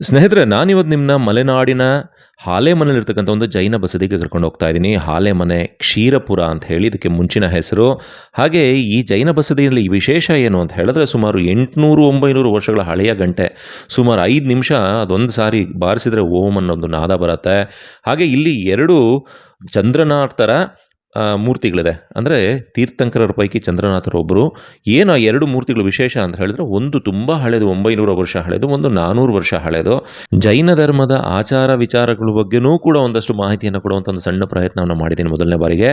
ಸ್ನೇಹಿತರೆ, ನಾನಿವತ್ತು ನಿಮ್ಮನ್ನ ಮಲೆನಾಡಿನ ಹಾಲೇಮನೆಯಲ್ಲಿರ್ತಕ್ಕಂಥ ಒಂದು ಜೈನ ಬಸದಿಗೆ ಕರ್ಕೊಂಡು ಹೋಗ್ತಾ ಇದ್ದೀನಿ. ಹಾಲೇಮನೆ ಕ್ಷೀರಪುರ ಅಂತ ಹೇಳಿ ಇದಕ್ಕೆ ಮುಂಚಿನ ಹೆಸರು. ಹಾಗೆ ಈ ಜೈನ ಬಸದಿಯಲ್ಲಿ ವಿಶೇಷ ಏನು ಅಂತ ಹೇಳಿದ್ರೆ ಸುಮಾರು ಎಂಟುನೂರು ಒಂಬೈನೂರು ವರ್ಷಗಳ ಹಳೆಯ ಗಂಟೆ. ಸುಮಾರು ಐದು ನಿಮಿಷ ಅದೊಂದು ಸಾರಿ ಬಾರಿಸಿದರೆ ಓಂ ಅನ್ನೋದು ನಾದ ಬರುತ್ತೆ. ಹಾಗೆ ಇಲ್ಲಿ ಎರಡು ಚಂದ್ರನಾಥರ ಮೂರ್ತಿಗಳಿದೆ. ಅಂದರೆ ತೀರ್ಥಂಕರರ ಪೈಕಿ ಚಂದ್ರನಾಥರೊಬ್ಬರು ಏನು ಆ ಎರಡು ಮೂರ್ತಿಗಳು ವಿಶೇಷ ಅಂತ ಹೇಳಿದ್ರೆ, ಒಂದು ತುಂಬ ಹಳೆದು, ಒಂಬೈನೂರು ವರ್ಷ ಹಳೆದು, ಒಂದು ನಾನ್ನೂರು ವರ್ಷ ಹಳೆದು. ಜೈನ ಧರ್ಮದ ಆಚಾರ ವಿಚಾರಗಳ ಬಗ್ಗೆನೂ ಕೂಡ ಒಂದಷ್ಟು ಮಾಹಿತಿಯನ್ನು ಕೊಡುವಂಥ ಒಂದು ಸಣ್ಣ ಪ್ರಯತ್ನವನ್ನು ಮಾಡಿದ್ದೀನಿ ಮೊದಲನೇ ಬಾರಿಗೆ.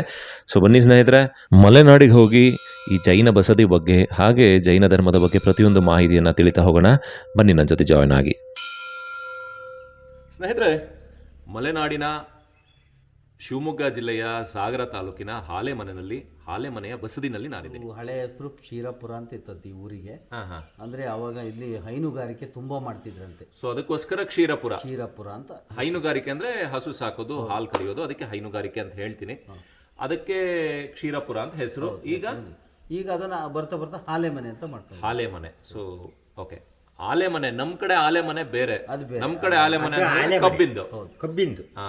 ಸೊ ಬನ್ನಿ ಸ್ನೇಹಿತರೆ, ಮಲೆನಾಡಿಗೆ ಹೋಗಿ ಈ ಜೈನ ಬಸದಿ ಬಗ್ಗೆ, ಹಾಗೆ ಜೈನ ಧರ್ಮದ ಬಗ್ಗೆ ಪ್ರತಿಯೊಂದು ಮಾಹಿತಿಯನ್ನು ತಿಳಿತಾ ಹೋಗೋಣ. ಬನ್ನಿ ನನ್ನ ಜೊತೆ ಜಾಯ್ನ್ ಆಗಿ. ಸ್ನೇಹಿತರೆ, ಮಲೆನಾಡಿನ ಶಿವಮೊಗ್ಗ ಜಿಲ್ಲೆಯ ಸಾಗರ ತಾಲೂಕಿನ ಹಾಲೆಮನೆಯಲ್ಲಿ ಹಾಲೆಮನೆಯ ಬಸದಿನಲ್ಲಿ ನಾನಿದ್ದೀನಿ ಹಳೆ ಹೆಸರು ಕ್ಷೀರಪುರ ಅಂತ ಇತ್ತದ್ದು ಈ ಊರಿಗೆ. ಹಾಂ ಹಾಂ. ಅಂದ್ರೆ ಅವಾಗ ಇಲ್ಲಿ ಹೈನುಗಾರಿಕೆ ತುಂಬಾ ಮಾಡ್ತಿದ್ರಂತೆ. ಸೊ ಅದಕ್ಕೋಸ್ಕರ ಕ್ಷೀರಪುರ. ಕ್ಷೀರಪುರ ಅಂತ. ಹೈನುಗಾರಿಕೆ ಅಂದ್ರೆ ಹಸು ಸಾಕೋದು ಹಾಲು ಕರೆಯೋದು ಅದಕ್ಕೆ ಹೈನುಗಾರಿಕೆ ಅಂತ ಹೇಳ್ತೀನಿ. ಅದಕ್ಕೆ ಕ್ಷೀರಪುರ ಅಂತ ಹೆಸರು. ಈಗ? ಈಗ ಅದನ್ನ ಬರ್ತಾ ಬರ್ತಾ ಹಾಲೆ ಮನೆ ಅಂತ ಮಾಡ್ತಾರೆ ಹಾಲೆ ಮನೆ ಸೊ ಓಕೆ ಆಲೆ ಮನೆ ನಮ್ ಕಡೆ ಆಲೆ ಮನೆ ಬೇರೆ. ಅದು ನಮ್ ಕಡೆ ಆಲೆ ಮನೆ ಕಬ್ಬಿಂದು. ಕಬ್ಬಿಂದು. ಹಾ.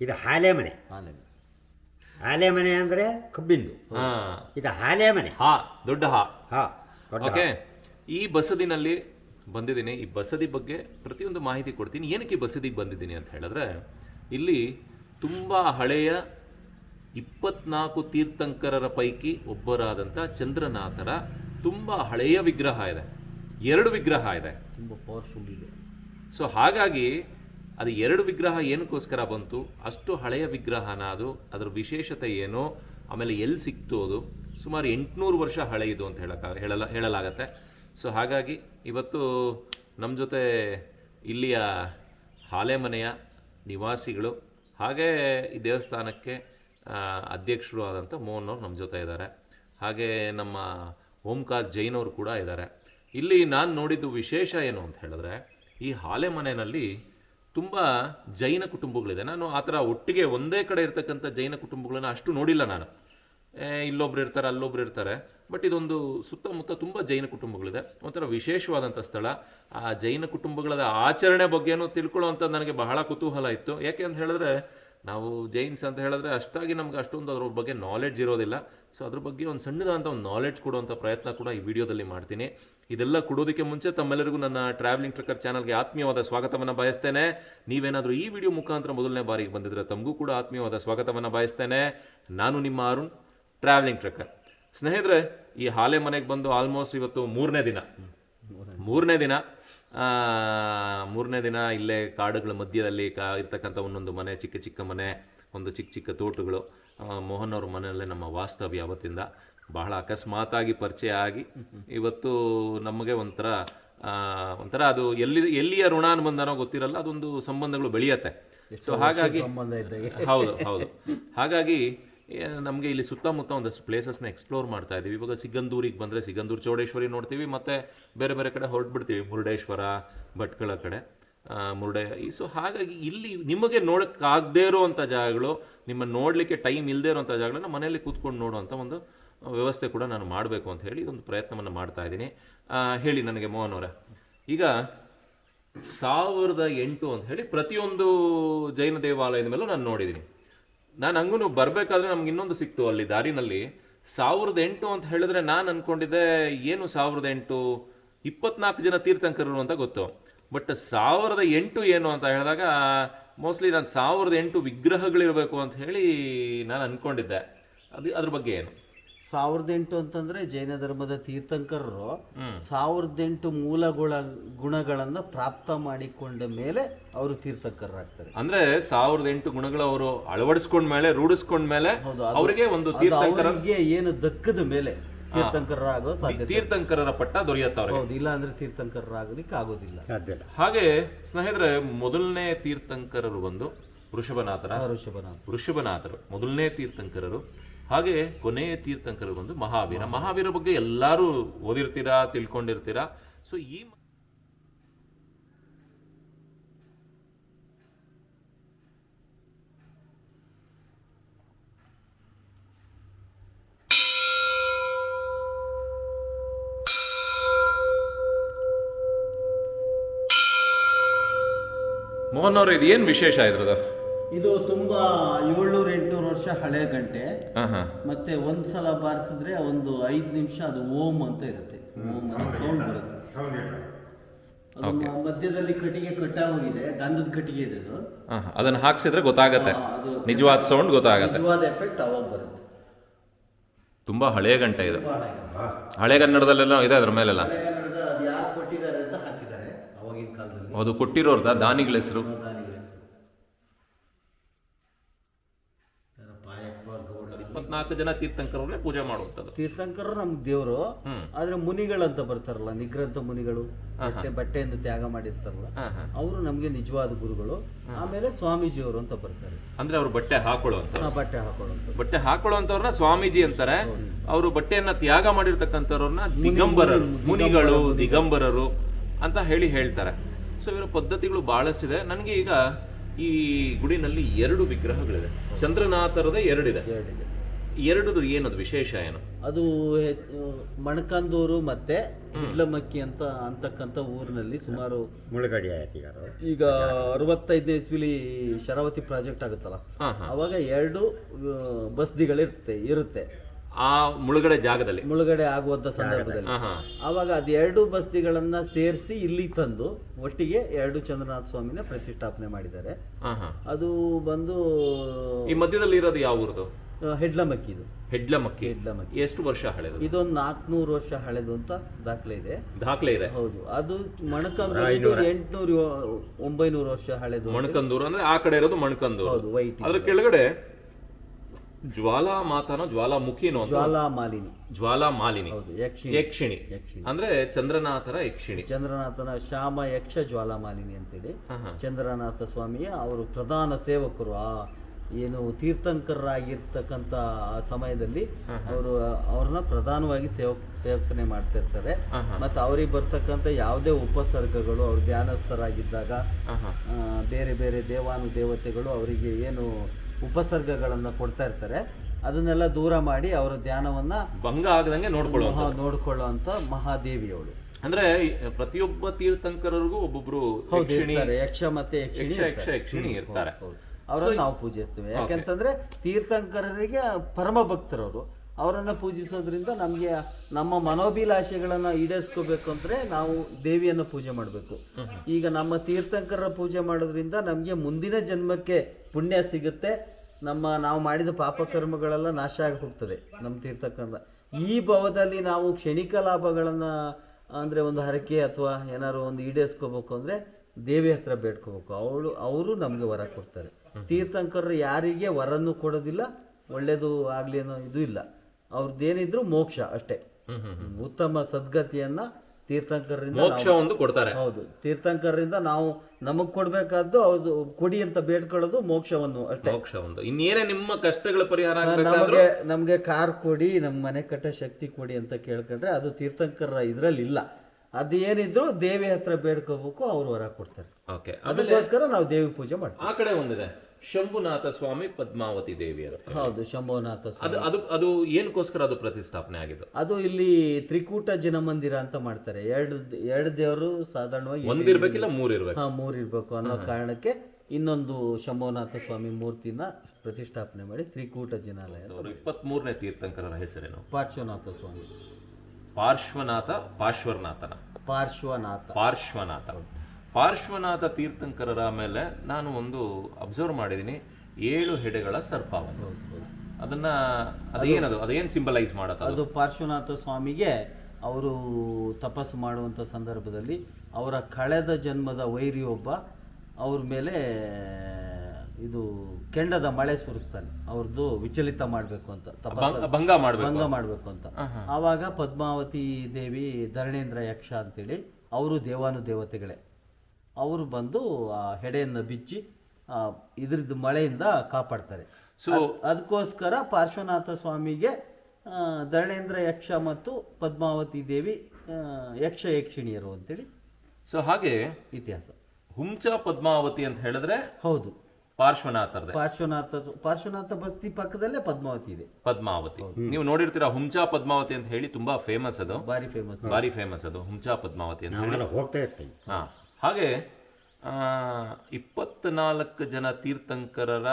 ಇದು ಹಾಲೆ ಮನೆ. ಹಾಲೆ ಮನೆ. ಹಾಲೆ ಮನೆ ಅಂದ್ರೆ ಕಬ್ಬಿಂದು. ಹಾ. ಇದು ಹಾಲೆ ಮನೆ. ಹಾ ದೊಡ್ಡ ಹಾ. ಹಾ ದೊಡ್ಡ ಓಕೆ. ಈ ಬಸದಿನಲ್ಲಿ ಬಂದಿದ್ದೀನಿ. ಈ ಬಸದಿ ಬಗ್ಗೆ ಪ್ರತಿಯೊಂದು ಮಾಹಿತಿ ಕೊಡ್ತೀನಿ. ಏನಕ್ಕೆ ಈ ಬಸದಿಗೆ ಬಂದಿದ್ದೀನಿ ಅಂತ ಹೇಳಿದ್ರೆ ಇಲ್ಲಿ ತುಂಬ ಹಳೆಯ ಇಪ್ಪತ್ನಾಲ್ಕು ತೀರ್ಥಂಕರರ ಪೈಕಿ ಒಬ್ಬರಾದಂಥ ಚಂದ್ರನಾಥರ ತುಂಬ ಹಳೆಯ ವಿಗ್ರಹ ಇದೆ. ಎರಡು ವಿಗ್ರಹ ಇದೆ. ತುಂಬ ಪವರ್ಫುಲ್ ಇದೆ. ಸೊ ಹಾಗಾಗಿ ಅದು ಎರಡು ವಿಗ್ರಹ ಏನಕ್ಕೋಸ್ಕರ ಬಂತು? ಅಷ್ಟು ಹಳೆಯ ವಿಗ್ರಹನ ಅದು ಅದರ ವಿಶೇಷತೆ ಏನು, ಆಮೇಲೆ ಎಲ್ಲಿ ಸಿಕ್ತು ಅದು? ಸುಮಾರು ಎಂಟುನೂರು ವರ್ಷ ಹಳೆಯದು ಅಂತ ಹೇಳಕ್ಕ ಹೇಳಲ, ಹೇಳಲಾಗತ್ತೆ. ಸೊ ಹಾಗಾಗಿ ಇವತ್ತು ನಮ್ಮ ಜೊತೆ ಇಲ್ಲಿಯ ಹಾಲೆಮನೆಯ ನಿವಾಸಿಗಳು, ಹಾಗೇ ಈ ದೇವಸ್ಥಾನಕ್ಕೆ ಅಧ್ಯಕ್ಷರು ಆದಂಥ ಮೋಹನ್ ಅವರು ನಮ್ಮ ಜೊತೆ ಇದ್ದಾರೆ. ಹಾಗೆ ನಮ್ಮ ಓಂಕಾರ್ ಜೈನ್ ಅವರು ಕೂಡ ಇದ್ದಾರೆ. ಇಲ್ಲಿ ನಾನು ನೋಡಿದ್ದು ವಿಶೇಷ ಏನು ಅಂತ ಹೇಳಿದ್ರೆ, ಈ ಹಾಲೆ ಮನೆಯಲ್ಲಿ ತುಂಬ ಜೈನ ಕುಟುಂಬಗಳಿದೆ. ನಾನು ಆ ಥರ ಒಟ್ಟಿಗೆ ಒಂದೇ ಕಡೆ ಇರ್ತಕ್ಕಂಥ ಜೈನ ಕುಟುಂಬಗಳನ್ನ ಅಷ್ಟು ನೋಡಿಲ್ಲ ನಾನು. ಇಲ್ಲೊಬ್ರು ಇರ್ತಾರೆ, ಅಲ್ಲೊಬ್ರು ಇರ್ತಾರೆ. ಬಟ್ ಇದೊಂದು ಸುತ್ತಮುತ್ತ ತುಂಬ ಜೈನ ಕುಟುಂಬಗಳಿದೆ. ಒಂಥರ ವಿಶೇಷವಾದಂಥ ಸ್ಥಳ. ಆ ಜೈನ ಕುಟುಂಬಗಳ ಆಚರಣೆ ಬಗ್ಗೆನೂ ತಿಳ್ಕೊಳ್ಳೋವಂಥ ನನಗೆ ಬಹಳ ಕುತೂಹಲ ಇತ್ತು. ಯಾಕೆ ಅಂತ ಹೇಳಿದ್ರೆ, ನಾವು ಜೈನ್ಸ್ ಅಂತ ಹೇಳಿದ್ರೆ ಅಷ್ಟಾಗಿ ನಮ್ಗೆ ಅಷ್ಟೊಂದು ಅದ್ರ ಬಗ್ಗೆ ನಾಲೆಡ್ಜ್ ಇರೋದಿಲ್ಲ. ಸೊ ಅದ್ರ ಬಗ್ಗೆ ಒಂದು ಸಣ್ಣದಾದಂಥ ಒಂದು ನಾಲೆಡ್ಜ್ ಕೊಡುವಂಥ ಪ್ರಯತ್ನ ಕೂಡ ಈ ವಿಡಿಯೋದಲ್ಲಿ ಮಾಡ್ತೀನಿ. ಇದೆಲ್ಲ ಕೊಡೋದಕ್ಕೆ ಮುಂಚೆ ತಮ್ಮೆಲ್ಲರಿಗೂ ನನ್ನ ಟ್ರಾವೆಲಿಂಗ್ ಟ್ರಕ್ಕರ್ ಚಾನಲ್ಗೆ ಆತ್ಮೀಯವಾದ ಸ್ವಾಗತವನ್ನು ಬಯಸ್ತೇನೆ. ನೀವೇನಾದರೂ ಈ ವಿಡಿಯೋ ಮುಖಾಂತರ ಮೊದಲನೇ ಬಾರಿಗೆ ಬಂದಿದ್ರೆ ತಮಗೂ ಕೂಡ ಆತ್ಮೀಯವಾದ ಸ್ವಾಗತವನ್ನು ಬಯಸ್ತೇನೆ. ನಾನು ನಿಮ್ಮ ಅರುಣ್ ಟ್ರಾವೆಲಿಂಗ್ ಟ್ರಕ್ಕರ್ ಸ್ನೇಹಿತರೆ, ಈ ಹಾಲೆ ಮನೆಗೆ ಬಂದು ಆಲ್ಮೋಸ್ಟ್ ಇವತ್ತು ಮೂರನೇ ದಿನ. ಮೂರನೇ ದಿನ. ಮೂರನೇ ದಿನ ಇಲ್ಲೇ ಕಾಡುಗಳ ಮಧ್ಯದಲ್ಲಿ ಕಾ, ಇರ್ತಕ್ಕಂಥ ಒಂದೊಂದು ಮನೆ, ಚಿಕ್ಕ ಚಿಕ್ಕ ಮನೆ, ಒಂದು ಚಿಕ್ಕ ಚಿಕ್ಕ ತೋಟಗಳು. ಮೋಹನ್ ಅವ್ರ ಮನೆಯಲ್ಲೇ ನಮ್ಮ ವಾಸ್ತವ್ಯ ಅವತ್ತಿಂದ. ಬಹಳ ಅಕಸ್ಮಾತಾಗಿ ಪರಿಚಯ ಆಗಿ ಇವತ್ತು ನಮಗೆ ಒಂಥರ ಒಂಥರ ಅದು ಎಲ್ಲಿ ಎಲ್ಲಿಯ ಋಣ ಅನುಬಂಧನೋ ಗೊತ್ತಿರಲ್ಲ ಅದೊಂದು ಸಂಬಂಧಗಳು ಬೆಳೆಯತ್ತೆ. ಸೊ ಹಾಗಾಗಿ ಹೌದು ಹೌದು. ಹಾಗಾಗಿ ನಮಗೆ ಇಲ್ಲಿ ಸುತ್ತಮುತ್ತ ಒಂದಷ್ಟು ಪ್ಲೇಸಸ್ನ ಎಕ್ಸ್ಪ್ಲೋರ್ ಮಾಡ್ತಾ ಇದ್ದೀವಿ. ಇವಾಗ ಸಿಗಂದೂರಿಗೆ ಬಂದರೆ ಸಿಗಂದೂರು ಚೌಡೇಶ್ವರಿ ನೋಡ್ತೀವಿ ಮತ್ತೆ ಬೇರೆ ಬೇರೆ ಕಡೆ ಹೊರಟ್ಬಿಡ್ತೀವಿ ಮುರುಡೇಶ್ವರ ಭಟ್ಕಳ ಕಡೆ ಮುರುಡೆ ಸೊ ಹಾಗಾಗಿ ಇಲ್ಲಿ ನಿಮಗೆ ನೋಡೋಕ್ಕಾಗದೇ ಇರೋವಂಥ ಜಾಗಗಳು ನಿಮ್ಮ ನೋಡಲಿಕ್ಕೆ ಟೈಮ್ ಇಲ್ಲದೇ ಇರೋವಂಥ ಜಾಗಗಳನ್ನ ಮನೆಯಲ್ಲಿ ಕೂತ್ಕೊಂಡು ನೋಡುವಂಥ ಒಂದು ವ್ಯವಸ್ಥೆ ಕೂಡ ನಾನು ಮಾಡಬೇಕು ಅಂತ ಹೇಳಿ ಒಂದು ಪ್ರಯತ್ನವನ್ನು ಮಾಡ್ತಾ ಇದ್ದೀನಿ. ಹೇಳಿ ನನಗೆ ಮೋಹನ್ ಅವರ. ಈಗ ಸಾವಿರದ ಎಂಟು ಅಂತ ಹೇಳಿ ಪ್ರತಿಯೊಂದು ಜೈನ ದೇವಾಲಯದ ಮೇಲೂ ನಾನು ನೋಡಿದ್ದೀನಿ. ನಾನು ಹಂಗೂ ಬರಬೇಕಾದ್ರೆ ನಮ್ಗೆ ಇನ್ನೊಂದು ಸಿಕ್ತು ಅಲ್ಲಿ ದಾರಿನಲ್ಲಿ. ಸಾವಿರದ ಎಂಟು ಅಂತ ಹೇಳಿದ್ರೆ ನಾನು ಅಂದ್ಕೊಂಡಿದ್ದೆ ಏನು ಸಾವಿರದ ಎಂಟು? ಇಪ್ಪತ್ನಾಲ್ಕು ಜನ ತೀರ್ಥಂಕರರು ಅಂತ ಗೊತ್ತು. ಬಟ್ ಸಾವಿರದ ಎಂಟು ಏನು ಅಂತ ಹೇಳಿದಾಗ, ಮೋಸ್ಟ್ಲಿ ನಾನು ಸಾವಿರದ ಎಂಟು ವಿಗ್ರಹಗಳಿರಬೇಕು ಅಂತ ಹೇಳಿ ನಾನು ಅಂದ್ಕೊಂಡಿದ್ದೆ ಅದು, ಅದ್ರ ಬಗ್ಗೆ ಏನು? ಸಾವಿರದ ಎಂಟು ಅಂತಂದ್ರೆ ಜೈನ ಧರ್ಮದ ತೀರ್ಥಂಕರರು ಸಾವಿರದ ಎಂಟು ಮೂಲ ಗುಣ ಗುಣಗಳನ್ನ ಪ್ರಾಪ್ತ ಮಾಡಿಕೊಂಡ ಮೇಲೆ ಅವರು ತೀರ್ಥಂಕರಾಗ್ತಾರೆ ಅಂದ್ರೆ ಸಾವಿರದ ಎಂಟು ಗುಣಗಳು ಅವರು ಅಳವಡಿಸ್ಕೊಂಡ ಮೇಲೆ ರೂಢಿಸ್ಕೊಂಡ ಮೇಲೆ ಅವರಿಗೆ ಒಂದು ತೀರ್ಥಂಕರಿಗೆ ಏನು ದಕ್ಕದ ಮೇಲೆ ತೀರ್ಥಂಕರರಾಗೋ ಸಾಧ್ಯ ತೀರ್ಥಂಕರರ ಪಟ್ಟ ದೊರೆಯುತ್ತೆ ಅವ್ರಿಗೆ. ಇಲ್ಲ ಅಂದ್ರೆ ತೀರ್ಥಂಕರರಾಗೋದಿಕ್ಕೆ ಆಗೋದಿಲ್ಲ. ಸಾಧ್ಯ ಇಲ್ಲ. ಹಾಗೆ ಸ್ನೇಹಿತರೆ ಮೊದಲನೇ ತೀರ್ಥಂಕರರು ಬಂದು ಋಷಭನಾಥರ ಋಷಭನಾಥ ವೃಷಭನಾಥರು ಮೊದಲನೇ ತೀರ್ಥಂಕರರು. ಹಾಗೆ ಕೊನೆಯ ತೀರ್ಥಂಕರ ಬಂದು ಮಹಾವೀರ. ಮಹಾವೀರ. ಬಗ್ಗೆ ಎಲ್ಲರೂ ಓದಿರ್ತೀರಾ ತಿಳ್ಕೊಂಡಿರ್ತೀರಾ? ಸೊ ಈ ಮೋಹನ್ ಅವ್ರ ಇದು ಏನು ವಿಶೇಷ ಇದ್ರದ್ದು? ಇದು ತುಂಬಾ ಏಳ್ನೂರ ಎಂಟುನೂರು ವರ್ಷ ಹಳೆ ಗಂಟೆ. ಮತ್ತೆ ಒಂದ್ಸಲ ಬಾರಿಸಿದ್ರೆ ಒಂದು ಐದು ನಿಮಿಷ ಅದು ಓಂ ಅಂತ ಇರುತ್ತೆ. ಸೌಂಡ್ ಬರುತ್ತೆ. ಮಧ್ಯದಲ್ಲಿ ಕಟ್ಟಿಗೆ ಕಟ್ಟಾಗೋಗಿದೆ ಗಂಧದ ಕಟ್ಟಿಗೆ ಇದೆ ಅದು. ಹಾಂ ಅದನ್ನು ಹಾಕ್ಸಿದ್ರೆ ಗೊತ್ತಾಗತ್ತೆ. ನಿಜವಾದ ಸೌಂಡ್ ಗೊತ್ತಾಗತ್ತೆ. ನಿಜವಾದ ಎಫೆಕ್ಟ್ ಅವಾಗ ಬರುತ್ತೆ. ತುಂಬಾ ಹಳೆಯ ಗಂಟೆ ಇದು. ಹಳೆ ಕನ್ನಡದಲ್ಲೆಲ್ಲ ಇದೆ ಅದ್ರ ಮೇಲೆಲ್ಲ? ಅದು ಯಾರು ಕೊಟ್ಟಿದ್ದಾರೆ ಅಂತ ಹಾಕಿದ್ದಾರೆ ಅವಾಗಿನ ಕಾಲದಲ್ಲಿ. ಅದು ಕೊಟ್ಟಿರೋರ್ದ? ದಾನಿಗಳ ಹೆಸರು ದಾನಿಗಳ ಹೆಸರು. ಯಾರೋ ಪಾಯಪ್ಪ ಗೌಡ ಇಪ್ಪತ್ನಾಲ್ಕು ಜನ ತೀರ್ಥಂಕರನ್ನೇ ಪೂಜೆ ಮಾಡುವಂಥದ್ದು. ತೀರ್ಥಂಕರರು ನಮ್ಗೆ ದೇವರು. ಆದ್ರೆ ಆದ್ರೆ ಮುನಿಗಳಂತ ಬರ್ತಾರಲ್ಲ ನಿಗ್ರಂಥ ಮುನಿಗಳು ಬಟ್ಟೆ ಬಟ್ಟೆಯಿಂದ ತ್ಯಾಗ ಮಾಡಿರ್ತಾರಲ್ಲ ಅವರು ನಮಗೆ ನಿಜವಾದ ಗುರುಗಳು. ಆಮೇಲೆ ಸ್ವಾಮೀಜಿಯವರು ಅಂತ ಬರ್ತಾರೆ. ಅಂದ್ರೆ ಅವ್ರು ಬಟ್ಟೆ ಹಾಕೊಳ್ಳುವಂತ ಬಟ್ಟೆ ಹಾಕೊಳ್ಳುವಂತ ಬಟ್ಟೆ ಹಾಕೊಳ್ಳುವಂತವ್ರನ್ನ ಸ್ವಾಮೀಜಿ ಅಂತಾರೆ. ಅವರು ಬಟ್ಟೆಯನ್ನ ತ್ಯಾಗ ಮಾಡಿರ್ತಕ್ಕಂಥವ್ರನ್ನ ದಿಗಂಬರರು ಮುನಿಗಳು ದಿಗಂಬರರು ಅಂತ ಹೇಳಿ ಹೇಳ್ತಾರೆ. ಸೊ ಇವರ ಪದ್ಧತಿಗಳು ಬಹಳಷ್ಟಿದೆ ನನಗೆ ಈಗ ಈ ಗುಡಿನಲ್ಲಿ ಎರಡು ವಿಗ್ರಹಗಳಿದೆ. ಚಂದ್ರನಾಥರದೇ ಎರಡಿದೆ. ಎರಡಿದೆ ಏನದು ವಿಶೇಷ ಏನು? ಅದು ಮಣಕಂದೂರು ಮತ್ತೆ ಇಡ್ಲಮಕ್ಕಿ ಅಂತ ಅಂತಕ್ಕಂಥ ಊರಿನಲ್ಲಿ ಸುಮಾರು ಮುಳುಗಡೆ ಆಯ್ತು ಈಗ ಅರವತ್ತೈದನೇ ಇಸ್ವಿಲಿ ಶರಾವತಿ ಪ್ರಾಜೆಕ್ಟ್ ಆಗುತ್ತಲ್ಲ ಹಾ ಅವಾಗ ಎರಡು ಬಸ್ದಿಗಳಿರುತ್ತೆ ಇರುತ್ತೆ. ಆ ಮುಳುಗಡೆ ಜಾಗದಲ್ಲಿ? ಮುಳುಗಡೆ ಆಗುವಂತ ಸಂದರ್ಭದಲ್ಲಿ. ಅವಾಗ ಹಾ. ಆವಾಗ ಅದು ಎರಡು ಬಸ್ತಿಗಳನ್ನ ಸೇರಿಸಿ ಇಲ್ಲಿ ತಂದು ಒಟ್ಟಿಗೆ ಎರಡು ಚಂದ್ರನಾಥ ಸ್ವಾಮಿನ ಪ್ರತಿಷ್ಠಾಪನೆ ಮಾಡಿದ್ದಾರೆ. ಹಾ ಹಾ. ಅದು ಬಂದು ಈ ಮಧ್ಯದಲ್ಲಿ ಇರೋದು ಯಾವ ಊರದು? ಹೆಡ್ಲಮಕ್ಕಿ ಇದು. ಹೆಡ್ಲಮಕ್ಕಿ. ಹೆಡ್ಲಮಕ್ಕಿ. ಎಷ್ಟು ವರ್ಷ ಹಳೆದು? ಇದೊಂದು ನಾಲ್ಕುನೂರು ವರ್ಷ ಹಳೆದು ಅಂತ ದಾಖಲೆ ಇದೆ. ದಾಖಲೆ ಇದೆ. ಹೌದು. ಅದು ಮಣಕಂದೂರು ಎಂಟುನೂರು ಒಂಬೈನೂರು ವರ್ಷ ಹಳೆದು ಮಣಕಂದೂರು ಅಂದ್ರೆ ಆ ಕಡೆ ಇರೋದು ಮಣಕಂದೂರು. ಹೌದು ವೈಟ್ ಅದ್ರ ಕೆಳಗಡೆ ಜ್ವಾಲಾ ಮಾತಾನೋ ಜ್ವಾಲಾಮುಖಿನೋ ಜ್ವಾಲಾ ಮಾಲಿನಿ ಜ್ವಾಲಾ ಮಾಲಿನಿ ಹೌದು ಯಕ್ಷಿಣಿ. ಯಕ್ಷಿಣಿ. ಯಕ್ಷಿಣಿ. ಅಂದ್ರೆ ಚಂದ್ರನಾಥರ ಯಕ್ಷಿಣಿ. ಚಂದ್ರನಾಥನ ಶ್ಯಾಮ ಯಕ್ಷ ಜ್ವಾಲಾ ಮಾಲಿನಿ ಅಂತೇಳಿ. ಚಂದ್ರನಾಥ ಸ್ವಾಮಿಯ ಅವರು ಪ್ರಧಾನ ಸೇವಕರು ಆ ಏನು ತೀರ್ಥಂಕರರಾಗಿರ್ತಕ್ಕಂಥ ಆ ಸಮಯದಲ್ಲಿ ಅವರು ಅವ್ರನ್ನ ಪ್ರಧಾನವಾಗಿ ಸೇವ ಸೇವಕನೆ ಮಾಡ್ತಿರ್ತಾರೆ. ಮತ್ತು ಅವ್ರಿಗೆ ಬರ್ತಕ್ಕಂಥ ಯಾವುದೇ ಉಪಸರ್ಗಗಳು ಅವ್ರು ಧ್ಯಾನಸ್ಥರಾಗಿದ್ದಾಗ. ಬೇರೆ ಬೇರೆ ದೇವಾನು ದೇವತೆಗಳು ಅವರಿಗೆ ಏನು ಉಪಸರ್ಗಗಳನ್ನು ಕೊಡ್ತಾ ಇರ್ತಾರೆ. ಅದನ್ನೆಲ್ಲ ದೂರ ಮಾಡಿ ಅವರ ಧ್ಯಾನವನ್ನ ಭಂಗ ಆಗದಂಗೆ ನೋಡ್ಕೊಳ್ಳೋ ಮಹಾದೇವಿ ಮಹಾದೇವಿಯವಳು ಅಂದ್ರೆ ಪ್ರತಿಯೊಬ್ಬ ತೀರ್ಥಂಕರರಿಗೂ ಒಬ್ಬೊಬ್ರು ಯಕ್ಷ ಮತ್ತೆ ಯಕ್ಷ ಯಕ್ಷ ಯಕ್ಷಿಣಿ ಇರ್ತಾರೆ. ಅವರನ್ನ ನಾವು ಪೂಜಿಸ್ತೀವಿ. ಯಾಕೆಂತಂದ್ರೆ ತೀರ್ಥಂಕರರಿಗೆ ಪರಮ ಭಕ್ತರವರು ಅವರನ್ನು ಪೂಜಿಸೋದ್ರಿಂದ ನಮಗೆ ನಮ್ಮ ಮನೋಭಿಲಾಷೆಗಳನ್ನು ಈಡೇರಿಸ್ಕೋಬೇಕು ಅಂದ್ರೆ ನಾವು ದೇವಿಯನ್ನು ಪೂಜೆ ಮಾಡಬೇಕು. ಈಗ ನಮ್ಮ ತೀರ್ಥಂಕರ ಪೂಜೆ ಮಾಡೋದ್ರಿಂದ ನಮಗೆ ಮುಂದಿನ ಜನ್ಮಕ್ಕೆ ಪುಣ್ಯ ಸಿಗುತ್ತೆ. ನಮ್ಮ ನಾವು ಮಾಡಿದ ಪಾಪಕರ್ಮಗಳೆಲ್ಲ ನಾಶ ಆಗಿ ಹೋಗ್ತದೆ ನಮ್ಮ ತೀರ್ಥಂಕರ ಈ ಭವದಲ್ಲಿ ನಾವು ಕ್ಷಣಿಕ ಲಾಭಗಳನ್ನು ಅಂದ್ರೆ ಒಂದು ಹರಕೆ ಅಥವಾ ಏನಾದ್ರು ಒಂದು ಈಡೇರಿಸ್ಕೋಬೇಕು ಅಂದ್ರೆ ದೇವಿ ಹತ್ರ ಬೇಡ್ಕೋಬೇಕು. ಅವಳು ಅವರು ನಮಗೆ ವರ ಕೊಡ್ತಾರೆ. ತೀರ್ಥಂಕರರು ಯಾರಿಗೆ ವರನ್ನು ಕೊಡೋದಿಲ್ಲ ಒಳ್ಳೇದು ಆಗ್ಲಿ ಅನ್ನೋ ಇದು ಇಲ್ಲ. ಅವ್ರದ್ದೇನಿದ್ರು ಮೋಕ್ಷ ಅಷ್ಟೇ. ಉತ್ತಮ ಸದ್ಗತಿಯನ್ನ ತೀರ್ಥಂಕರರಿಂದ ಮೋಕ್ಷ ಒಂದು ಕೊಡ್ತಾರೆ. ಹೌದು. ತೀರ್ಥಂಕರರಿಂದ ನಾವು ನಮಗ್ ಕೊಡ್ಬೇಕಾದ್ದು ಅವ್ರದ್ದು ಕೊಡಿ ಅಂತ ಬೇಡ್ಕೊಳ್ಳೋದು ಮೋಕ್ಷವನ್ನು ಅಷ್ಟೇ. ಮೋಕ್ಷ ಒಂದು ಇನ್ನೇನೇ ನಿಮ್ಮ ಕಷ್ಟಗಳ ಪರಿಹಾರ ನಮಗೆ ನಮಗೆ ಕಾರ್ ಕೊಡಿ ನಮ್ಮ ಮನೆ ಕಟ್ಟ ಶಕ್ತಿ ಕೊಡಿ ಅಂತ ಕೇಳ್ಕೊಂಡ್ರೆ ಅದು ತೀರ್ಥಂಕರ ಇದ್ರಲ್ಲಿ ಇಲ್ಲ. ಅದು ಏನಿದ್ರು ದೇವಿ ಹತ್ರ ಬೇಡ್ಕೋಬೇಕು ಅವ್ರು ವರ ಕೊಡ್ತಾರೆ. ಓಕೆ. ಅದಕ್ಕೋಸ್ಕರ ನಾವು ದೇವಿ ಪೂಜೆ ಮಾಡ್ತೀವಿ. ಆ ಕಡೆ ಒಂದಿದೆ. ಶಂಭುನಾಥ ಸ್ವಾಮಿ ಪದ್ಮಾವತಿ ದೇವಿಯರು ಹೌದು ಶಂಭುನಾಥ ಅದು ಅದು ಅದು ಏನಕ್ಕೋಸ್ಕರ ಅದು ಪ್ರತಿಷ್ಠಾಪನೆ ಆಗಿದ್ದು? ಅದು ಇಲ್ಲಿ ತ್ರಿಕೂಟ ಜನ ಮಂದಿರ ಅಂತ ಮಾಡ್ತಾರೆ. ಎರಡು ಎರಡು ದೇವರು ಸಾಧಾರಣವಾಗಿ ಒಂದಿರ್ಬೇಕಿಲ್ಲ ಮೂರಿರ್ಬೇಕು ಹಾ ಮೂರಿರ್ಬೇಕು ಅನ್ನೋ ಕಾರಣಕ್ಕೆ ಇನ್ನೊಂದು ಶಂಭುನಾಥ ಸ್ವಾಮಿ ಮೂರ್ತಿನ ಪ್ರತಿಷ್ಠಾಪನೆ ಮಾಡಿ ತ್ರಿಕೂಟ ಜಿನಾಲಯ ಇಪ್ಪತ್ಮೂರನೇ ಇಪ್ಪತ್ತ್ ಮೂರನೇ ತೀರ್ಥಂಕರರ ಹೆಸರೇನು? ಪಾರ್ಶ್ವನಾಥ ಸ್ವಾಮಿ. ಪಾರ್ಶ್ವನಾಥ ಪಾರ್ಶ್ವನಾಥನ ಪಾರ್ಶ್ವನಾಥ. ಪಾರ್ಶ್ವನಾಥ ಪಾರ್ಶ್ವನಾಥ ತೀರ್ಥಂಕರರ ಮೇಲೆ ನಾನು ಒಂದು ಅಬ್ಸರ್ವ್ ಮಾಡಿದ್ದೀನಿ. ಏಳು ಹೆಡೆಗಳ ಸರ್ಪವನ್ನು ಅದನ್ನ ಅದೇನದು? ಅದೇನು ಸಿಂಬಲೈಸ್ ಮಾಡುತ್ತೆ ಅದು? ಪಾರ್ಶ್ವನಾಥ ಸ್ವಾಮಿಗೆ ಅವರು ತಪಸ್ಸು ಮಾಡುವಂಥ ಸಂದರ್ಭದಲ್ಲಿ ಅವರ ಕಳೆದ ಜನ್ಮದ ವೈರಿ ಒಬ್ಬ ಅವ್ರ ಮೇಲೆ ಇದು ಕೆಂಡದ ಮಳೆ ಸುರಿಸ್ತಾನೆ. ಅವ್ರದ್ದು ವಿಚಲಿತ ಮಾಡಬೇಕು ಅಂತ ತಪಸ್ಸು. ಭಂಗ ಮಾಡಬೇಕು ಭಂಗ ಮಾಡಬೇಕು ಅಂತ. ಆವಾಗ ಪದ್ಮಾವತಿ ದೇವಿ ಧರಣೇಂದ್ರ ಯಕ್ಷ ಅಂತೇಳಿ ಅವರು ದೇವಾನು ದೇವತೆಗಳೇ ಅವರು ಬಂದು ಆ ಹೆಡೆಯನ್ನು ಬಿಚ್ಚಿ ಆ, ಇದ್ರದ್ದು ಮಳೆಯಿಂದ ಕಾಪಾಡ್ತಾರೆ. ಸೊ ಅದಕ್ಕೋಸ್ಕರ ಪಾರ್ಶ್ವನಾಥ ಸ್ವಾಮಿಗೆ ಆ, ಧರಣೇಂದ್ರ ಯಕ್ಷ ಮತ್ತು ಪದ್ಮಾವತಿ ದೇವಿ ಆ, ಯಕ್ಷ ಯಕ್ಷಿಣಿಯರು ಅಂತೇಳಿ ಸೊ ಹಾಗೆ ಇತಿಹಾಸ. ಹುಂಚ ಪದ್ಮಾವತಿ ಅಂತ ಹೇಳಿದ್ರೆ ಹೌದು. ಪಾರ್ಶ್ವನಾಥರ್ದೆ. ಪಾರ್ಶ್ವನಾಥ ಪಾರ್ಶ್ವನಾಥ ಬಸ್ತಿ ಪಕ್ಕದಲ್ಲೇ ಪದ್ಮಾವತಿ ಇದೆ. ಪದ್ಮಾವತಿ. ನೀವು ನೋಡಿರ್ತೀರಾ ಹುಂಚಾ ಪದ್ಮಾವತಿ ಅಂತ ಹೇಳಿ ತುಂಬಾ ಫೇಮಸ್ ಅದು. ಬಾರಿ ಫೇಮಸ್ ಬಾರಿ ಫೇಮಸ್ ಅದು ಹುಂಚಾ ಪದ್ಮಾವತಿ ಅಂತ ಹೇಳಿ. ಹೋಗ್ತಾ ಇರ್ತೀವಿ. ಹಾ. ಹಾಗೆ ಇಪ್ಪತ್ನಾಲ್ಕು ಜನ ತೀರ್ಥಂಕರರ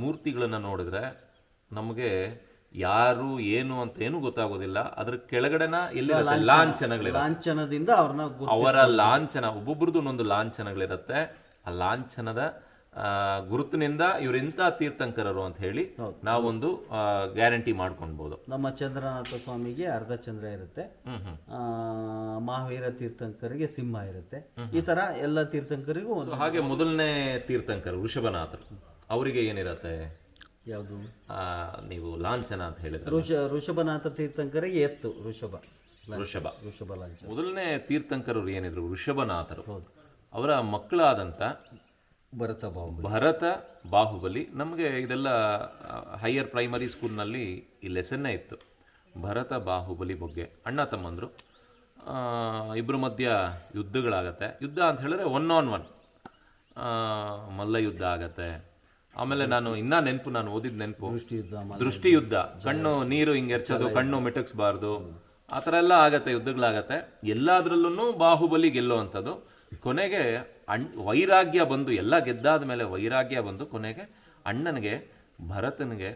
ಮೂರ್ತಿಗಳನ್ನು ನೋಡಿದ್ರೆ ನಮಗೆ ಯಾರು ಏನು ಅಂತ ಏನು ಗೊತ್ತಾಗೋದಿಲ್ಲ. ಅದ್ರ ಕೆಳಗಡೆನ ಎಲ್ಲಿರುತ್ತೆ ಲಾಂಛನಗಳಿರುತ್ತೆ. ಲಾಂಛನದಿಂದ ಅವರ ಲಾಂಛನ ಒಬ್ಬೊಬ್ರದ್ದು ಒಂದೊಂದು ಲಾಂಛನಗಳಿರುತ್ತೆ. ಆ ಲಾಂಛನದ ಗುರುತಿನಿಂದ ಇವರೆಂಥ ತೀರ್ಥಂಕರರು ಅಂತ ಹೇಳಿ ನಾವೊಂದು ಗ್ಯಾರಂಟಿ ಮಾಡ್ಕೊಳ್ಬೋದು ನಮ್ಮ ಚಂದ್ರನಾಥ ಸ್ವಾಮಿಗೆ ಅರ್ಧ ಚಂದ್ರ ಇರುತ್ತೆ ಮಹಾವೀರ ತೀರ್ಥಂಕರಿಗೆ ಸಿಂಹ ಇರುತ್ತೆ. ಈ ತರ ಎಲ್ಲ ತೀರ್ಥಂಕರಿಗೂ ಒಂದು ಹಾಗೆ ಮೊದಲನೇ ತೀರ್ಥಂಕರು ವೃಷಭನಾಥರು ಅವರಿಗೆ ಏನಿರತ್ತೆ? ಯಾವುದು? ನೀವು ಲಾಂಛನ ಅಂತ ಹೇಳಿದ್ರೆ ಋಷ ಋಷಭನಾಥ ತೀರ್ಥಂಕರಿಗೆ ಎತ್ತು ಋಷಭ. ವೃಷಭ ಋಷಭ. ಲಾಂಛನ. ಮೊದಲನೇ ತೀರ್ಥಂಕರರು ಏನಿದ್ರು? ವೃಷಭನಾಥರು ಅವರ ಮಕ್ಕಳಾದಂಥ ಭರತ ಬಾಹುಬಲಿ. ಭರತ ಬಾಹುಬಲಿ ನಮಗೆ ಇದೆಲ್ಲ ಹೈಯರ್ ಪ್ರೈಮರಿ ಸ್ಕೂಲ್ನಲ್ಲಿ ಈ ಲೆಸನ್ನೇ ಇತ್ತು. ಭರತ ಬಾಹುಬಲಿ ಬಗ್ಗೆ. ಅಣ್ಣ ತಮ್ಮಂದರು ಇಬ್ಬರ ಮಧ್ಯ ಯುದ್ಧಗಳಾಗತ್ತೆ. ಯುದ್ಧ ಅಂತ ಹೇಳಿದ್ರೆ ಒನ್ ಆನ್ ಒನ್ ಮಲ್ಲ ಯುದ್ಧ ಆಗತ್ತೆ. ಆಮೇಲೆ ನಾನು ಇನ್ನೂ ನೆನಪು ನಾನು ಓದಿದ ನೆನಪು. ಯುದ್ಧ ದೃಷ್ಟಿ ಯುದ್ಧ. ಕಣ್ಣು ನೀರು ಹಿಂಗೆ ಎರ್ಚೋದು ಕಣ್ಣು ಮಿಟಕ್ಸ್ಬಾರ್ದು. ಆ ಥರ ಎಲ್ಲ ಆಗತ್ತೆ ಯುದ್ಧಗಳಾಗತ್ತೆ. ಎಲ್ಲದರಲ್ಲೂ ಬಾಹುಬಲಿ ಗೆಲ್ಲುವಂಥದ್ದು. ಕೊನೆಗೆ ಅಣ್ ವೈರಾಗ್ಯ ಬಂದು ಎಲ್ಲ ಗೆದ್ದಾದ ಮೇಲೆ ವೈರಾಗ್ಯ ಬಂದು ಕೊನೆಗೆ ಅಣ್ಣನಿಗೆ ಭರತನಿಗೆ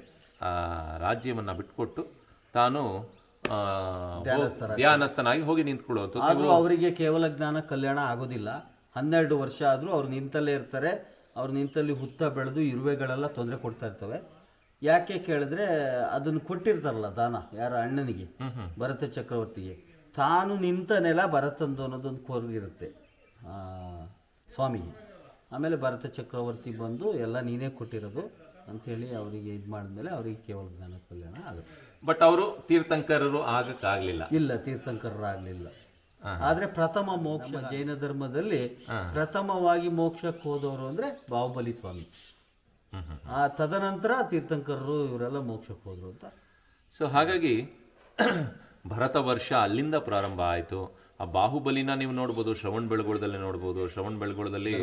ರಾಜ್ಯವನ್ನು ಬಿಟ್ಕೊಟ್ಟು ತಾನು ಧ್ಯಾನಸ್ಥನಾಗಿ ಹೋಗಿ ನಿಂತ್ಕೊಳ್ಳುವಂಥದ್ದು. ಅವರಿಗೆ ಕೇವಲ ಜ್ಞಾನ ಕಲ್ಯಾಣ ಆಗೋದಿಲ್ಲ. ಹನ್ನೆರಡು ವರ್ಷ ಆದ್ರೂ ಅವ್ರು ನಿಂತಲ್ಲೇ ಇರ್ತಾರೆ. ಅವ್ರು ನಿಂತಲ್ಲಿ ಹುತ್ತ ಬೆಳೆದು ಇರುವೆಗಳೆಲ್ಲ ತೊಂದರೆ ಕೊಡ್ತಾ ಇರ್ತವೆ. ಯಾಕೆ ಕೇಳಿದ್ರೆ ಅದನ್ನು ಕೊಟ್ಟಿರ್ತಾರಲ್ಲ ದಾನ ಯಾರ ಅಣ್ಣನಿಗೆ ಭರತ ಚಕ್ರವರ್ತಿಗೆ. ತಾನು ನಿಂತ ನೆಲ ಭರತಂದು ಅನ್ನೋದೊಂದು ಕೊರಗಿರುತ್ತೆ. ಸ್ವಾಮಿಗೆ ಆಮೇಲೆ ಭರತ ಚಕ್ರವರ್ತಿ ಬಂದು ಎಲ್ಲ ನೀನೇ ಕೊಟ್ಟಿರೋದು ಅಂಥೇಳಿ ಅವರಿಗೆ ಇದು ಮಾಡಿದ್ಮೇಲೆ ಅವರಿಗೆ ಕೇವಲ ಜ್ಞಾನ ಕಲ್ಯಾಣ ಆಗುತ್ತೆ. ಬಟ್ ಅವರು ತೀರ್ಥಂಕರರು ಆಗಕ್ಕಾಗಲಿಲ್ಲ. ಇಲ್ಲ ತೀರ್ಥಂಕರರಾಗಲಿಲ್ಲ. ಆದರೆ ಪ್ರಥಮ ಮೋಕ್ಷ ಜೈನ ಧರ್ಮದಲ್ಲಿ ಪ್ರಥಮವಾಗಿ ಮೋಕ್ಷಕ್ಕೆ ಹೋದವರು ಅಂದರೆ ಬಾಹುಬಲಿ ಸ್ವಾಮಿ. ಆ ತದನಂತರ ತೀರ್ಥಂಕರರು ಇವರೆಲ್ಲ ಮೋಕ್ಷಕ್ಕೆ ಹೋದರು ಅಂತ. ಸೊ ಹಾಗಾಗಿ ಭರತ ವರ್ಷ ಅಲ್ಲಿಂದ ಪ್ರಾರಂಭ ಆಯಿತು. ಆ ಬಾಹುಬಲಿನ ನೀವು ನೋಡ್ಬೋದು ಶ್ರವಣ್ ಬೆಳಗೊಳದಲ್ಲಿ ನೋಡ್ಬೋದು ಶ್ರವಣ್ ಬೆಳಗೊಳದಲ್ಲಿ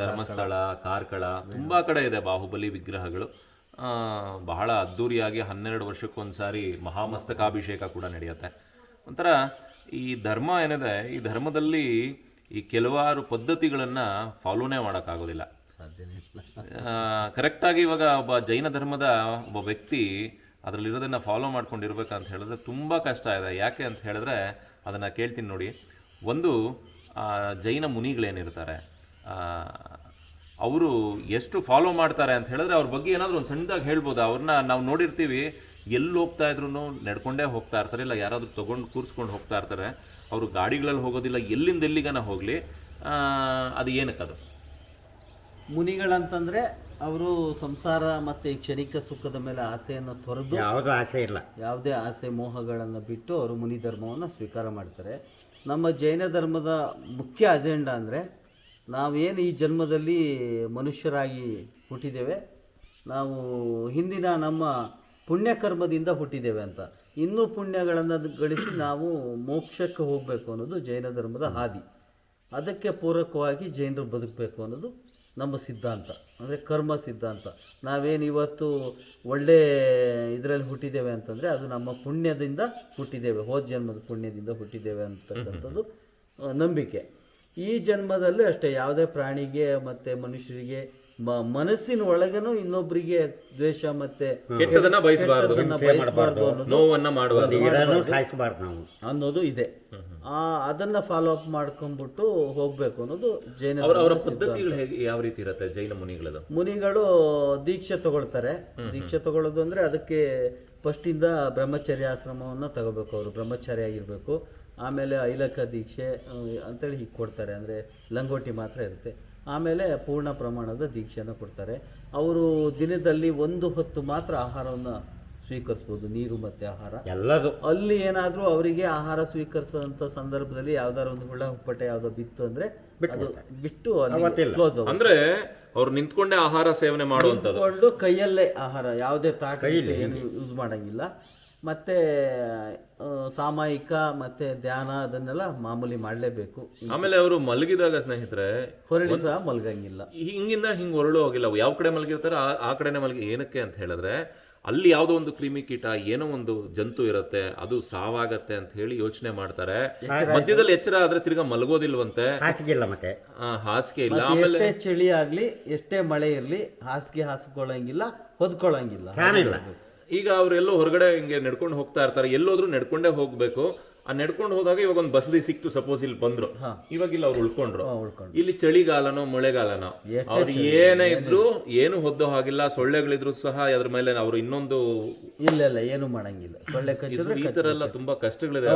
ಧರ್ಮಸ್ಥಳ ಕಾರ್ಕಳ ತುಂಬಾ ಕಡೆ ಇದೆ ಬಾಹುಬಲಿ ವಿಗ್ರಹಗಳು. ಬಹಳ ಅದ್ಧೂರಿಯಾಗಿ ಹನ್ನೆರಡು ವರ್ಷಕ್ಕೊಂದ್ಸಾರಿ ಮಹಾಮಸ್ತಕಾಭಿಷೇಕ ಕೂಡ ನಡೆಯುತ್ತೆ. ಒಂಥರ ಈ ಧರ್ಮ ಏನಿದೆ ಈ ಧರ್ಮದಲ್ಲಿ ಈ ಕೆಲವಾರು ಪದ್ಧತಿಗಳನ್ನು ಫಾಲೋನೇ ಮಾಡೋಕ್ಕಾಗೋದಿಲ್ಲ. ಕರೆಕ್ಟಾಗಿ ಇವಾಗ ಒಬ್ಬ ಜೈನ ಧರ್ಮದ ಒಬ್ಬ ವ್ಯಕ್ತಿ ಅದರಲ್ಲಿರೋದನ್ನು ಫಾಲೋ ಮಾಡ್ಕೊಂಡಿರ್ಬೇಕಂತ ಹೇಳಿದ್ರೆ ತುಂಬ ಕಷ್ಟ ಇದೆ. ಯಾಕೆ ಅಂತ ಹೇಳಿದ್ರೆ ಅದನ್ನು ಕೇಳ್ತೀನಿ ನೋಡಿ. ಒಂದು ಜೈನ ಮುನಿಗಳೇನಿರ್ತಾರೆ ಅವರು ಎಷ್ಟು ಫಾಲೋ ಮಾಡ್ತಾರೆ ಅಂತ ಹೇಳಿದ್ರೆ ಅವ್ರ ಬಗ್ಗೆ ಏನಾದರೂ ಒಂದು ಸಣ್ಣದಾಗಿ ಹೇಳ್ಬೋದು? ಅವ್ರನ್ನ ನಾವು ನೋಡಿರ್ತೀವಿ ಎಲ್ಲಿ ಹೋಗ್ತಾ ಇದ್ರು ನಡ್ಕೊಂಡೇ ಹೋಗ್ತಾ ಇರ್ತಾರೆ, ಇಲ್ಲ ಯಾರಾದರೂ ತೊಗೊಂಡು ಕೂರಿಸ್ಕೊಂಡು ಹೋಗ್ತಾ ಇರ್ತಾರೆ, ಅವರು ಗಾಡಿಗಳಲ್ಲಿ ಹೋಗೋದಿಲ್ಲ, ಎಲ್ಲಿಂದ ಎಲ್ಲಿಗನ ಹೋಗಲಿ ಅದು ಏನಕ್ಕದು? ಮುನಿಗಳಂತಂದ್ರೆ ಅವರು ಸಂಸಾರ ಮತ್ತೆ ಈ ಕ್ಷಣಿಕ ಸುಖದ ಮೇಲೆ ಆಸೆಯನ್ನು ತೊರೆದು ಯಾವುದೂ ಆಸೆ ಇಲ್ಲ. ಯಾವುದೇ ಆಸೆ ಮೋಹಗಳನ್ನು ಬಿಟ್ಟು ಅವರು ಮುನಿ ಧರ್ಮವನ್ನು ಸ್ವೀಕಾರ ಮಾಡ್ತಾರೆ. ನಮ್ಮ ಜೈನ ಧರ್ಮದ ಮುಖ್ಯ ಅಜೆಂಡಾ ಅಂದರೆ ನಾವೇನು ಈ ಜನ್ಮದಲ್ಲಿ ಮನುಷ್ಯರಾಗಿ ಹುಟ್ಟಿದ್ದೇವೆ ನಾವು ಹಿಂದಿನ ನಮ್ಮ ಪುಣ್ಯಕರ್ಮದಿಂದ ಹುಟ್ಟಿದ್ದೇವೆ ಅಂತ. ಇನ್ನೂ ಪುಣ್ಯಗಳನ್ನು ಗಳಿಸಿ ನಾವು ಮೋಕ್ಷಕ್ಕೆ ಹೋಗಬೇಕು ಅನ್ನೋದು ಜೈನ ಧರ್ಮದ ಹಾದಿ. ಅದಕ್ಕೆ ಪೂರಕವಾಗಿ ಜೈನರು ಬದುಕಬೇಕು ಅನ್ನೋದು ನಮ್ಮ ಸಿದ್ಧಾಂತ. ಅಂದರೆ ಕರ್ಮ ಸಿದ್ಧಾಂತ. ನಾವೇನು ಇವತ್ತು ಒಳ್ಳೆ ಇದರಲ್ಲಿ ಹುಟ್ಟಿದ್ದೇವೆ ಅಂತಂದರೆ ಅದು ನಮ್ಮ ಪುಣ್ಯದಿಂದ ಹುಟ್ಟಿದ್ದೇವೆ. ಹೋದ ಜನ್ಮದ ಪುಣ್ಯದಿಂದ ಹುಟ್ಟಿದ್ದೇವೆ ಅಂತಕ್ಕಂಥದ್ದು ನಂಬಿಕೆ. ಈ ಜನ್ಮದಲ್ಲೂ ಅಷ್ಟೇ ಯಾವುದೇ ಪ್ರಾಣಿಗೆ ಮತ್ತು ಮನುಷ್ಯರಿಗೆ ಮ ಮನಸ್ಸಿನ ಒಳಗೇನೂ ಇನ್ನೊಬ್ಬರಿಗೆ ದ್ವೇಷ ಮತ್ತೆ ಕೆಟ್ಟದನ್ನ ಬಯಸಬಾರ್ದು. ಅನ್ನೋದು ನೋವನ್ನ ಮಾಡಬಾರ್ದು ಇರೋನು ಸಾಯಿಸಬಾರ್ದು ಅನ್ನೋದು ಇದೆ. ಅದನ್ನ ಫಾಲೋ ಅಪ್ ಮಾಡ್ಕೊಂಡ್ಬಿಟ್ಟು ಹೋಗ್ಬೇಕು ಅನ್ನೋದು ಜೈನ ಅವರ ಪದ್ಧತಿಗಳು ಹೇಗೆ ಯಾವ ರೀತಿ ಇರುತ್ತೆ ಜೈನ ಮುನಿಗಳದು? ಮುನಿಗಳು ದೀಕ್ಷೆ ತಗೊಳ್ತಾರೆ. ದೀಕ್ಷೆ ತಗೊಳ್ಳೋದು ಅಂದ್ರೆ ಅದಕ್ಕೆ ಫಸ್ಟಿಂದ ಬ್ರಹ್ಮಚರ್ಯ ಆಶ್ರಮವನ್ನ ತಗೋಬೇಕು ಅವರು. ಬ್ರಹ್ಮಚಾರಿ ಆಗಿರ್ಬೇಕು. ಆಮೇಲೆ ಐಲಕ ದೀಕ್ಷೆ ಅಂತೇಳಿ ಹೀಗೆ ಕೊಡ್ತಾರೆ. ಅಂದರೆ ಲಂಗೋಟಿ ಮಾತ್ರ ಇರುತ್ತೆ. ಆಮೇಲೆ ಪೂರ್ಣ ಪ್ರಮಾಣದ ದೀಕ್ಷೆಯನ್ನು ಕೊಡ್ತಾರೆ. ಅವರು ದಿನದಲ್ಲಿ ಒಂದು ಹೊತ್ತು ಮಾತ್ರ ಆಹಾರವನ್ನು ಸ್ವೀಕರಿಸ್ಬೋದು ನೀರು ಮತ್ತು ಆಹಾರ. ಎಲ್ಲದು. ಅಲ್ಲಿ ಏನಾದರೂ ಅವರಿಗೆ ಆಹಾರ ಸ್ವೀಕರಿಸುವಂತ ಸಂದರ್ಭದಲ್ಲಿ ಯಾವ್ದಾದ್ರು ಒಂದು ಹುಳ ಹುಪ್ಪಟೆ ಯಾವುದೋ ಬಿತ್ತು ಅಂದರೆ ಅದು ಬಿಟ್ಟು. ಕ್ಲೋಸ್ ಅಂದ್ರೆ ಅವ್ರು ನಿಂತ್ಕೊಂಡೇ ಆಹಾರ ಸೇವನೆ ಮಾಡುವಂಥದ್ದು. ಕೈಯಲ್ಲೇ ಆಹಾರ ಯಾವುದೇ ತಾಟ ಏನು ಯೂಸ್ ಮಾಡಂಗಿಲ್ಲ. ಮತ್ತೆ ಆ, ಸಾಮಾಯಿಕ ಮತ್ತೆ ಧ್ಯಾನ ಅದನ್ನೆಲ್ಲ ಮಾಮೂಲಿ ಮಾಡಲೇಬೇಕು. ಆಮೇಲೆ ಅವರು ಮಲಗಿದಾಗ ಸ್ನೇಹಿತರೆ ಹೊರಳಿ ಸಹ ಮಲ್ಗಂಗಿಲ್ಲ. ಹಿಂಗಿಂದ ಹಿಂಗ್ ಹೊರಳು ಹೋಗಿಲ್ಲ. ಯಾವ ಕಡೆ ಮಲಗಿರ್ತಾರೆ ಆ- ಆ ಕಡೆನೆ ಮಲಗಿ ಏನಕ್ಕೆ ಅಂತ ಹೇಳಿದ್ರೆ ಅಲ್ಲಿ ಯಾವುದೋ ಒಂದು ಕ್ರಿಮಿಕೀಟ ಏನೋ ಒಂದು ಜಂತು ಇರುತ್ತೆ ಅದು ಸಾವಾಗತ್ತೆ ಅಂತ ಹೇಳಿ ಯೋಚನೆ ಮಾಡ್ತಾರೆ. ಮಧ್ಯದಲ್ಲಿ ಎಚ್ಚರ ಆದ್ರೆ ತಿರ್ಗಾ ಮಲಗೋದಿಲ್ವಂತೆ? ಹಾಸಿಗಿಲ್ಲ ಮತ್ತೆ. ಆ, ಹಾಸಿಗೆ ಇಲ್ಲ. ಆಮೇಲೆ ಎಷ್ಟೇ ಚಳಿ ಆಗ್ಲಿ ಎಷ್ಟೇ ಮಳೆ ಇರ್ಲಿ ಹಾಸಿಗೆ ಹಾಸ್ಕೊಳ್ಳಂಗಿಲ್ಲ ಹೊದ್ಕೊಳ್ಳಂಗಿಲ್ಲ ಫ್ಯಾನ್ ಇಲ್ಲ. ಈಗ ಅವ್ರೆಲ್ಲೋ ಹೊರಗಡೆ ಹಿಂಗೆ ನಡ್ಕೊಂಡು ಹೋಗ್ತಾ ಇರ್ತಾರೆ. ಎಲ್ಲೋದ್ರೂ ನಡ್ಕೊಂಡೇ ಹೋಗ್ಬೇಕು. ಆ ನಡ್ಕೊಂಡು ಹೋದಾಗ ಇವಾಗ ಒಂದು ಬಸದಿ ಸಿಕ್ತು ಸಪೋಸ್ ಇಲ್ಲಿ ಬಂದ್ರು. ಇವಾಗ ಇಲ್ಲಿ ಅವ್ರು ಉಳ್ಕೊಂಡ್ರು. ಇಲ್ಲಿ ಚಳಿಗಾಲನೋ ಮಳೆಗಾಲನೋ ಅವ್ರು ಏನೇ ಇದ್ರು ಏನು ಹೊದ್ದೋ ಹಾಗಿಲ್ಲ ಸೊಳ್ಳೆಗಳಿದ್ರು ಸಹ ಅದ್ರ ಮೇಲೆ ಅವರು ಇನ್ನೊಂದು ಇಲ್ಲ ಇಲ್ಲ ಏನು ಮಾಡಂಗಿಲ್ಲ. ಸೊಳ್ಳೆ ಕಚ್ಚಿದ್ರೆ ಈ ತರ ಎಲ್ಲ ತುಂಬಾ ಕಷ್ಟಗಳಿದೆ.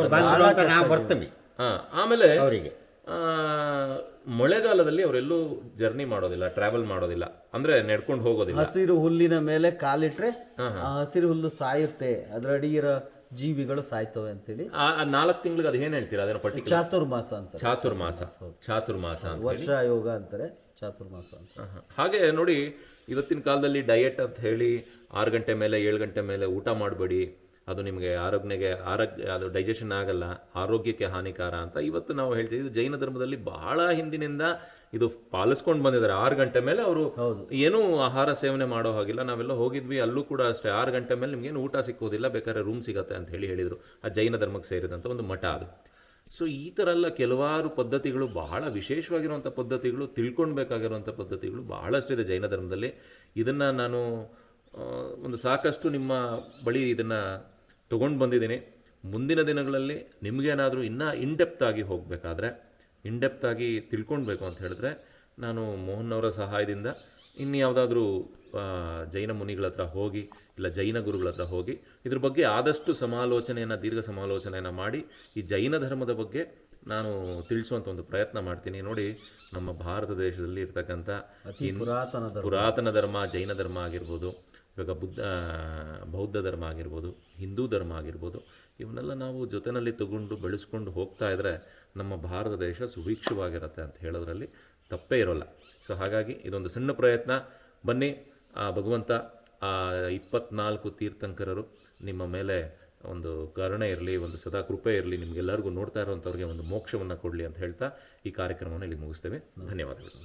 ಆಮೇಲೆ ಅವರಿಗೆ. ಮಳೆಗಾಲದಲ್ಲಿ ಅವರೆಲ್ಲೂ ಜರ್ನಿ ಮಾಡೋದಿಲ್ಲ ಟ್ರಾವೆಲ್ ಮಾಡೋದಿಲ್ಲ. ಅಂದ್ರೆ ನಡ್ಕೊಂಡು ಹೋಗೋದಿಲ್ಲ. ಹಸಿರು ಹುಲ್ಲಿನ ಮೇಲೆ ಕಾಲಿಟ್ರೆ ಹಸಿರು ಹುಲ್ಲು ಸಾಯುತ್ತೆ. ಅದ್ರ ಅಡಿ ಇರೋ ಜೀವಿಗಳು ಸಾಯ್ತವೆ ಅಂತೇಳಿ. ನಾಲ್ಕು ತಿಂಗಳಿಗೆ ಅದು ಏನು ಹೇಳ್ತೀರಾ ಅದನ್ನ ಪಟ್ಟಿ ಚಾತುರ್ಮಾಸ ಅಂತ ಚಾತುರ್ಮಾಸ. ಚಾತುರ್ಮಾಸ ಅಂತ ವರ್ಷ ಯೋಗ ಅಂತಾರೆ ಚಾತುರ್ಮಾಸ ಅಂತ ಹಾಗೆ ನೋಡಿ ಇವತ್ತಿನ ಕಾಲದಲ್ಲಿ ಡಯೆಟ್ ಅಂತ ಹೇಳಿ ಆರು ಗಂಟೆ ಮೇಲೆ ಏಳು ಗಂಟೆ ಮೇಲೆ ಊಟ ಮಾಡಬೇಡಿ. ಅದು ನಿಮಗೆ ಆರೋಗ್ಯಗೆ ಆರೋಗ್ಯ ಅದು ಡೈಜೆಷನ್ ಆಗಲ್ಲ ಆರೋಗ್ಯಕ್ಕೆ ಹಾನಿಕಾರ ಅಂತ ಇವತ್ತು ನಾವು ಹೇಳ್ತೀವಿ. ಇದು ಜೈನ ಧರ್ಮದಲ್ಲಿ ಬಹಳ ಹಿಂದಿನಿಂದ ಇದು ಪಾಲಿಸ್ಕೊಂಡು ಬಂದಿದ್ದಾರೆ. ಆರು ಗಂಟೆ ಮೇಲೆ ಅವರು ಏನೂ ಆಹಾರ ಸೇವನೆ ಮಾಡೋ ಹಾಗಿಲ್ಲ. ನಾವೆಲ್ಲ ಹೋಗಿದ್ವಿ ಅಲ್ಲೂ ಕೂಡ ಅಷ್ಟೇ. ಆರು ಗಂಟೆ ಮೇಲೆ ನಿಮ್ಗೇನು ಊಟ ಸಿಕ್ಕೋದಿಲ್ಲ ಬೇಕಾದ್ರೆ ರೂಮ್ ಸಿಗತ್ತೆ ಅಂತ ಹೇಳಿ ಹೇಳಿದರು. ಆ ಜೈನ ಧರ್ಮಕ್ಕೆ ಸೇರಿದಂಥ ಒಂದು ಮಠ ಅದು. ಸೊ ಈ ಥರ ಎಲ್ಲ ಕೆಲವಾರು ಪದ್ಧತಿಗಳು ಬಹಳ ವಿಶೇಷವಾಗಿರುವಂಥ ಪದ್ಧತಿಗಳು ತಿಳ್ಕೊಳ್ಬೇಕಾಗಿರುವಂಥ ಪದ್ಧತಿಗಳು ಬಹಳಷ್ಟಿದೆ ಜೈನ ಧರ್ಮದಲ್ಲಿ. ಇದನ್ನು ನಾನು ಒಂದು ಸಾಕಷ್ಟು ನಿಮ್ಮ ಬಳಿ ಇದನ್ನು ತೊಗೊಂಡು ಬಂದಿದ್ದೀನಿ. ಮುಂದಿನ ದಿನಗಳಲ್ಲಿ ನಿಮಗೇನಾದರೂ ಇನ್ನೂ ಇನ್ಡೆಪ್ತ್ ಆಗಿ ಹೋಗಬೇಕಾದ್ರೆ ಇನ್ಡೆಪ್ತ್ ಆಗಿ ತಿಳ್ಕೊಳ್ಬೇಕು ಅಂತ ಹೇಳಿದ್ರೆ ನಾನು ಮೋಹನ್ ಅವರ ಸಹಾಯದಿಂದ ಇನ್ಯಾವುದಾದ್ರೂ ಜೈನ ಮುನಿಗಳ ಹತ್ರ ಹೋಗಿ ಇಲ್ಲ ಜೈನ ಗುರುಗಳ ಹತ್ರ ಹೋಗಿ ಇದ್ರ ಬಗ್ಗೆ ಆದಷ್ಟು ಸಮಾಲೋಚನೆಯನ್ನು ದೀರ್ಘ ಸಮಾಲೋಚನೆಯನ್ನು ಮಾಡಿ ಈ ಜೈನ ಧರ್ಮದ ಬಗ್ಗೆ ನಾನು ತಿಳಿಸುವಂಥ ಒಂದು ಪ್ರಯತ್ನ ಮಾಡ್ತೀನಿ ನೋಡಿ ನಮ್ಮ ಭಾರತ ದೇಶದಲ್ಲಿ ಇರ್ತಕ್ಕಂಥ. ಪುರಾತನ ಧರ್ಮ ಜೈನ ಧರ್ಮ ಆಗಿರ್ಬೋದು ಇವಾಗ ಬುದ್ಧ ಬೌದ್ಧ ಧರ್ಮ ಆಗಿರ್ಬೋದು ಹಿಂದೂ ಧರ್ಮ ಆಗಿರ್ಬೋದು ಇವನ್ನೆಲ್ಲ ನಾವು ಜೊತೆಯಲ್ಲಿ ತಗೊಂಡು ಬೆಳೆಸ್ಕೊಂಡು ಹೋಗ್ತಾ ಇದ್ದರೆ ನಮ್ಮ ಭಾರತ ದೇಶ ಸುಭಿಕ್ಷವಾಗಿರುತ್ತೆ ಅಂತ ಹೇಳೋದ್ರಲ್ಲಿ ತಪ್ಪೇ ಇರೋಲ್ಲ. ಸೊ ಹಾಗಾಗಿ ಇದೊಂದು ಸಣ್ಣ ಪ್ರಯತ್ನ. ಬನ್ನಿ, ಆ ಭಗವಂತ, ಆ ಇಪ್ಪತ್ನಾಲ್ಕು ತೀರ್ಥಂಕರರು ನಿಮ್ಮ ಮೇಲೆ ಒಂದು ಕರುಣೆ ಇರಲಿ, ಒಂದು ಸದಾ ಕೃಪೆ ಇರಲಿ, ನಿಮಗೆಲ್ಲರಿಗೂ ನೋಡ್ತಾ ಇರೋವಂಥವ್ರಿಗೆ ಒಂದು ಮೋಕ್ಷವನ್ನು ಕೊಡಲಿ ಅಂತ ಹೇಳ್ತಾ ಈ ಕಾರ್ಯಕ್ರಮವನ್ನು ಇಲ್ಲಿ ಮುಗಿಸ್ತೇವೆ. ಧನ್ಯವಾದಗಳು.